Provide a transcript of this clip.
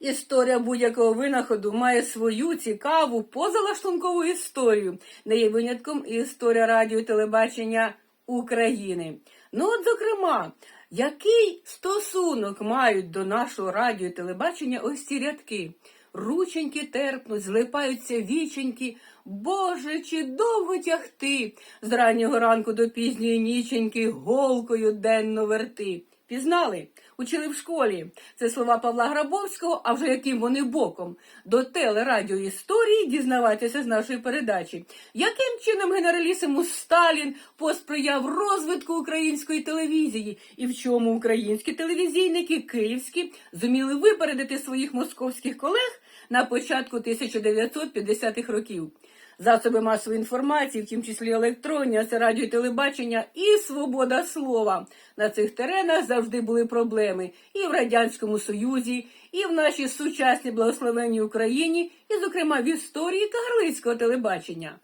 Історія будь-якого винаходу має свою цікаву позалаштункову історію. Не є винятком і історія радіо і телебачення України. Ну, от, зокрема, який стосунок мають до нашого радіо і телебачення ось ці рядки? Рученьки терпнуть, злипаються віченьки. Боже, чи довго тягти з раннього ранку до пізньої ніченьки голкою денно верти. Пізнали? Учили в школі. Це слова Павла Грабовського, а вже яким вони боком. До телерадіоісторії дізнавайтеся з нашої передачі. Яким чином генералісимус Сталін посприяв розвитку української телевізії і в чому українські телевізійники київські зуміли випередити своїх московських колег на початку 1950-х років? Засоби масової інформації, в тім числі електронні, це радіо і телебачення і свобода слова. На цих теренах завжди були проблеми і в Радянському Союзі, і в нашій сучасній благословенній Україні, і, зокрема, в історії кагарлицького телебачення.